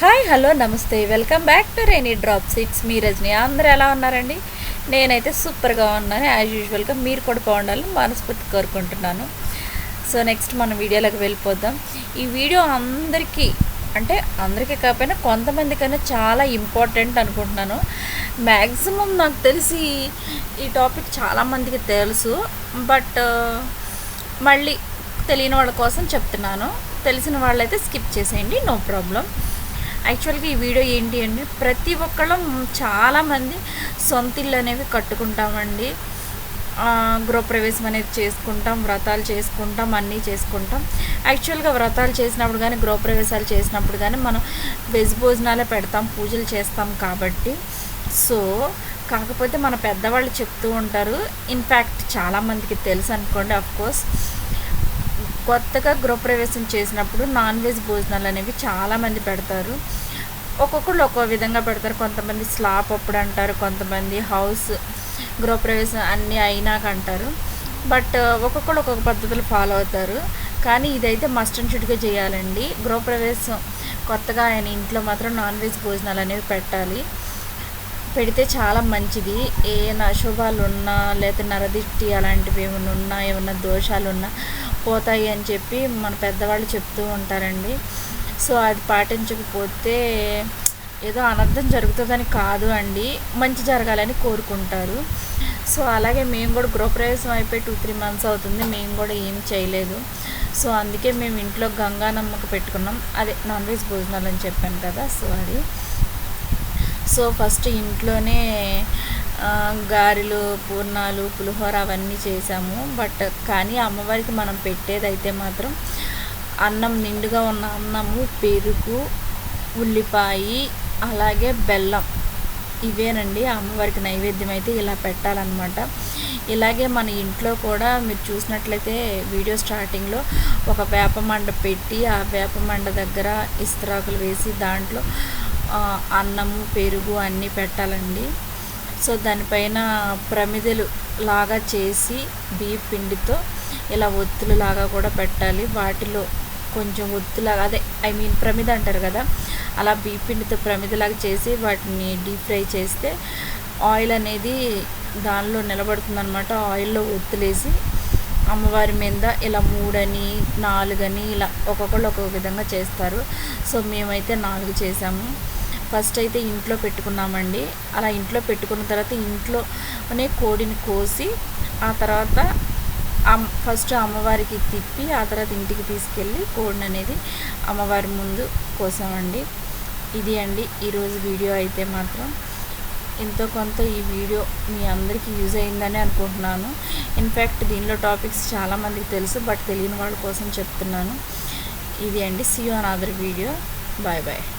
Hi hello namaste. Welcome back to Reni drops it's me Rajani అందరూ ఎలా ఉన్నారండి? నేనైతే సూపర్గా ఉన్నాను. యాజ్ యూజువల్గా మీరు కూడా బాగుండాలని మనస్ఫూర్తి కోరుకుంటున్నాను. సో నెక్స్ట్ మనం వీడియోలోకి వెళ్ళిపోద్దాం ఈ వీడియో అందరికీ అంటే అందరికీ కాకపోయినా కొంతమందికైనా చాలా ఇంపార్టెంట్ అనుకుంటున్నాను. మ్యాక్సిమం నాకు తెలిసి ఈ టాపిక్ చాలామందికి తెలుసు. బట్ uh, మళ్ళీ తెలియని వాళ్ళ కోసం చెప్తున్నాను. తెలిసిన వాళ్ళైతే స్కిప్ చేసేయండి. నో ప్రాబ్లం యాక్చువల్గా ఈ వీడియో ఏంటి అంటే ప్రతి ఒక్కళ్ళం చాలామంది సొంత ఇల్లు అనేవి కట్టుకుంటామండి. గృహప్రవేశం అనేది చేసుకుంటాం వ్రతాలు చేసుకుంటాం అన్నీ చేసుకుంటాం. యాక్చువల్గా వ్రతాలు చేసినప్పుడు కానీ గృహప్రవేశాలు చేసినప్పుడు కానీ మనం వెజ్ భోజనాలే పెడతాం పూజలు చేస్తాం కాబట్టి. సో కాకపోతే మన పెద్దవాళ్ళు చెప్తూ ఉంటారు. ఇన్ఫ్యాక్ట్ చాలామందికి తెలుసు అనుకోండి అఫ్ కోర్స్. కొత్తగా గృహప్రవేశం చేసినప్పుడు నాన్ వెజ్ భోజనాలు అనేవి చాలామంది పెడతారు. ఒక్కొక్కళ్ళు ఒక్కో విధంగా పెడతారు. కొంతమంది స్లాప్ అప్పుడు అంటారు కొంతమంది హౌస్ గృహప్రవేశం అన్నీ అయినాక అంటారు. బట్ ఒక్కొక్కళ్ళు ఒక్కొక్క పద్ధతులు ఫాలో అవుతారు. కానీ ఇదైతే మస్ట్ అండ్ షుడ్గా చేయాలండి. గృహప్రవేశం కొత్తగా ఆయన ఇంట్లో మాత్రం నాన్ వెజ్ భోజనాలు అనేవి పెట్టాలి. పెడితే చాలా మంచిది. ఏమైనా అశుభాలు ఉన్నా లేకపోతే నరదిష్టి అలాంటివి ఏమైనా ఉన్నా ఏమైనా దోషాలు ఉన్నా పోతాయి అని చెప్పి మన పెద్దవాళ్ళు చెప్తూ ఉంటారండి. సో అది పాటించకపోతే ఏదో అనర్థం జరుగుతుందని కాదు అండి. మంచి జరగాలని కోరుకుంటారు. సో అలాగే మేము కూడా గృహప్రవేశం అయిపోయి టూ త్రీ మంత్స్ అవుతుంది. మేము కూడా ఏం చేయలేదు. సో అందుకే మేము ఇంట్లో గంగా నమ్మక పెట్టుకున్నాం. అదే నాన్ వెజ్ భోజనాలు అని చెప్పాను కదా సో అది. సో ఫస్ట్ ఇంట్లోనే గారెలు పూర్ణాలు పులిహోర అవన్నీ చేసాము బట్ కానీ అమ్మవారికి మనం పెట్టేదైతే మాత్రం అన్నం నిండుగా ఉన్న అన్నము పెరుగు ఉల్లిపాయ అలాగే బెల్లం ఇవేనండి. అమ్మవారికి నైవేద్యం అయితే ఇలా పెట్టాలన్నమాట. ఇలాగే మన ఇంట్లో కూడా మీరు చూసినట్లయితే వీడియో స్టార్టింగ్లో ఒక వేపమండ పెట్టి ఆ వేపమండ దగ్గర ఇస్త్రాకులు వేసి దాంట్లో అన్నము పెరుగు అన్నీ పెట్టాలండి. సో దానిపైన ప్రమిదలు లాగా చేసి బియ్య పిండితో ఇలా ఒత్తులు లాగా కూడా పెట్టాలి. వాటిలో కొంచెం ఒత్తులాగా అదే ఐ మీన్ ప్రమిద అంటారు కదా అలా బియ్య పిండితో ప్రమిదలాగా చేసి వాటిని డీప్ ఫ్రై చేస్తే ఆయిల్ అనేది దానిలో నిలబడుతుంది అనమాట ఆయిల్లో ఒత్తులేసి అమ్మవారి మీద ఇలా మూడని నాలుగని ఇలా ఒక్కొక్కళ్ళు ఒక్కొక్క విధంగా చేస్తారు. సో మేమైతే నాలుగు చేసాము. ఫస్ట్ అయితే ఇంట్లో పెట్టుకున్నామండి. అలా ఇంట్లో పెట్టుకున్న తర్వాత ఇంట్లోనే కోడిని కోసి ఆ తర్వాత అమ్- ఫస్ట్ అమ్మవారికి తిప్పి ఆ తర్వాత ఇంటికి తీసుకెళ్ళి కోడిని అనేది అమ్మవారి ముందు కోసామండి. ఇది అండి ఈరోజు వీడియో అయితే మాత్రం. ఎంతో కొంత ఈ వీడియో మీ అందరికీ యూజ్ అయిందని అనుకుంటున్నాను. ఇన్ఫ్యాక్ట్ దీనిలో టాపిక్స్ చాలామందికి తెలుసు బట్ తెలియని వాళ్ళ కోసం చెప్తున్నాను. ఇది అండి see on other video. Bye bye.